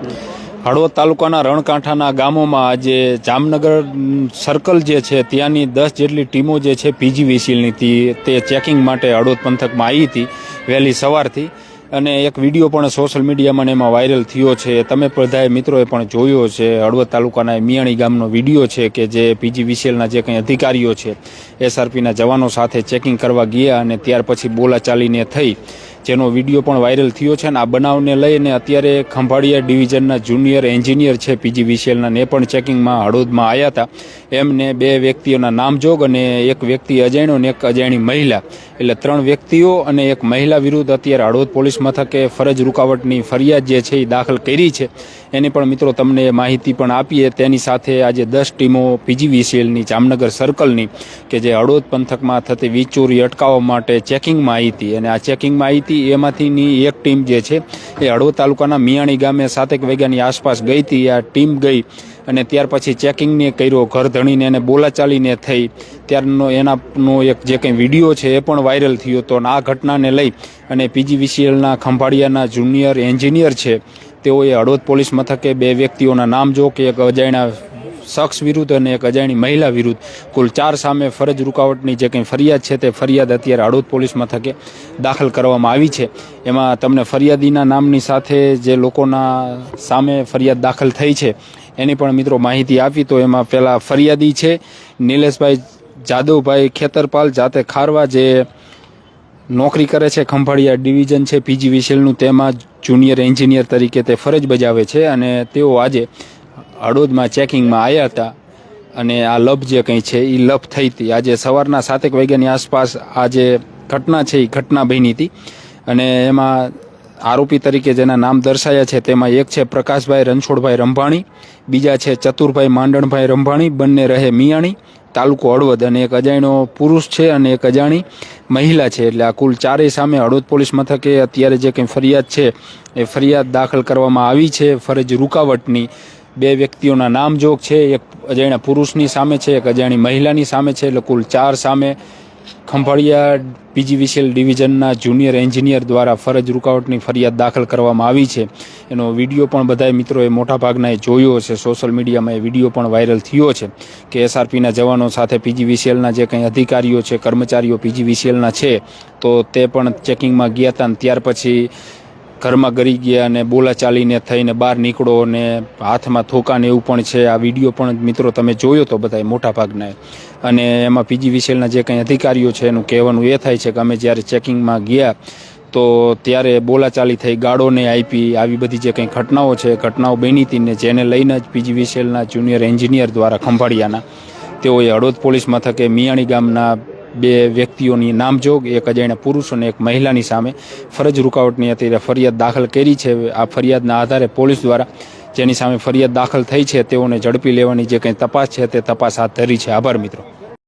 હળવદ તાલુકાના રણકાંઠાના ગામોમાં આજે જામનગર સર્કલ જે છે, ત્યાંની દસ જેટલી ટીમો જે છે પીજી વિસીલની હતી તે ચેકિંગ માટે હળવદ પંથકમાં આવી હતી, વહેલી સવારથી. અને એક વીડિયો પણ સોશિયલ મીડિયામાં એમાં વાયરલ થયો છે. તમે બધાએ મિત્રોએ પણ જોયો છે, હળવદ તાલુકાના મિયાણી ગામનો વીડિયો છે કે જે પીજી વિસીએલના જે કંઈ અધિકારીઓ છે, એસઆરપીના જવાનો સાથે ચેકિંગ કરવા ગયા અને ત્યાર પછી બોલાચાલીને થઈ. જેનો વીડિયો પણ વાયરલ થયો છે અને આ બનાવને લઈને અત્યારે ખંભાળિયા ડિવિઝનના જુનિયર એન્જિનિયર છે પીજીવીસીએલના ને પણ ચેકિંગમાં હળવદમાં આવ્યા હતા. એમને બે વ્યક્તિઓના નામજોગ અને એક વ્યક્તિ અજાણ્યો અને એક અજાણી મહિલા. એટલે ત્રણ વ્યક્તિઓ અને એક મહિલા વિરુદ્ધ અત્યારે હળવદ પોલીસ મથકે ફરજ રૂકાવટની ફરિયાદ જે છે એ દાખલ કરી છે. એની પણ મિત્રો તમને માહિતી પણ આપીએ. તેની સાથે આજે દસ ટીમો પીજીવીસીએલની જામનગર સર્કલની, કે જે હળવદ પંથકમાં થતી વીજ ચોરી અટકાવવા માટે ચેકિંગમાં આવી હતી. અને આ ચેકિંગમાં આવી હતી. એમાંથીની એક ટીમ જે છે એ હળવદ તાલુકાના મિયાણી ગામે સાતેક વાગ્યાની આસપાસ ગઈ હતી. આ ટીમ ગઈ અને ત્યાર પછી ચેકિંગને કર્યો, ઘર ધણીને એને બોલાચાલીને થઈ. ત્યારનો એનાનો એક જે કંઈ વીડિયો છે એ પણ વાયરલ થયો હતો અને આ ઘટનાને લઈ અને પીજીવીસીએલના ખંભાળિયાના જુનિયર એન્જિનિયર છે. તેઓએ હળવદ પોલીસ મથકે બે વ્યક્તિઓના નામ જો કે એક અજાણ્યા શખ્સ વિરુદ્ધ અને એક અજાણી મહિલા વિરુદ્ધ કુલ ચાર સામે ફરજ રૂકાવટની જે કંઈ ફરિયાદ છે તે ફરિયાદ અત્યારે હળવદ પોલીસ મથકે દાખલ કરવામાં આવી છે. એમાં તમને ફરિયાદીના નામની સાથે જે લોકોના સામે ફરિયાદ દાખલ થઈ છે એની પણ મિત્રો માહિતી આપી, તો એમાં પહેલાં ફરિયાદી છે નિલેશભાઈ જાદવભાઈ ખેતરપાલ, જાતે ખારવા જે નોકરી કરે છે ખંભાળિયા ડિવિઝન છે પીજીવીસીએલનું તેમાં જુનિયર એન્જિનિયર તરીકે તે ફરજ બજાવે છે અને તેઓ આજે હળવદમાં ચેકિંગમાં આવ્યા હતા અને આ લપ જે કંઈ છે એ લપ થઈ હતી. આજે સવારના સાતેક વાગ્યાની આસપાસ આ જે ઘટના છે એ ઘટના બની હતી. અને એમાં આરોપી તરીકે જેના નામ દર્શાયા છે, તેમાં એક છે પ્રકાશભાઈ રણછોડભાઈ રંભાણી, બીજા છે ચતુરભાઈ માંડણભાઈ રંભાણી, બંને રહે મિયાણી, તાલુકો હળવદ અને એક અજાણ્યો પુરુષ છે અને એક અજાણી મહિલા છે. એટલે આ કુલ ચારેય સામે હળવદ પોલીસ મથકે અત્યારે જે કંઈ ફરિયાદ છે, એ ફરિયાદ દાખલ કરવામાં આવી છે. ફરજ રૂકાવટની બે વ્યક્તિઓના નામજોગ છે, એક અજાણ્યા પુરુષની સામે છે, એક અજાણી મહિલાની સામે છે, એટલે કુલ ચાર સામે ખંભાળિયા પીજીવીસીએલ ડિવિઝનના જુનિયર એન્જિનિયર દ્વારા ફરજ રૂકાવટની ફરિયાદ દાખલ કરવામાં આવી છે. એનો વીડિયો પણ બધાય મિત્રોએ મોટાભાગનાએ જોયો છે સોશિયલ મીડિયામાં એ વીડિયો પણ વાયરલ થયો છે કે એસઆરપીના જવાનો સાથે પીજીવીસીએલના જે કંઈ અધિકારીઓ છે, કર્મચારીઓ પીજીવીસીએલના છે, તો તે પણ ચેકિંગમાં ગયા હતા ત્યાર પછી ઘરમાં ગરી ગયા અને બોલાચાલીને થઈને બહાર નીકળો અને હાથમાં થોકાને એવું પણ છે. આ વીડિયો પણ મિત્રો તમે જોયો તો બધાય મોટા ભાગના અને એમાં પીજી વિસેલના જે કંઈ અધિકારીઓ છે એનું કહેવાનું એ થાય છે કે અમે જ્યારે ચેકિંગમાં ગયા તો ત્યારે બોલાચાલી થઈ ગાળોને આપી આવી બધી જે કંઈ ઘટનાઓ છે, ઘટનાઓ બની હતી ને જેને લઈને જ પીજી વિસેલના જુનિયર એન્જિનિયર દ્વારા ખંભાળિયાના. તેઓએ હળવદ પોલીસ મથકે મિયાણી ગામના બે વ્યક્તિઓની નામજોગ, એક અજાણ્યા પુરુષ અને એક મહિલાની સામે ફરજ રૂકાવટની અત્યારે ફરિયાદ દાખલ કરી છે. આ ફરિયાદના આધારે પોલીસ દ્વારા જેની સામે ફરિયાદ દાખલ થઈ છે, તેઓને ઝડપી લેવાની જે કંઈ તપાસ છે, તે તપાસ હાથ ધરી છે. આભાર મિત્રો.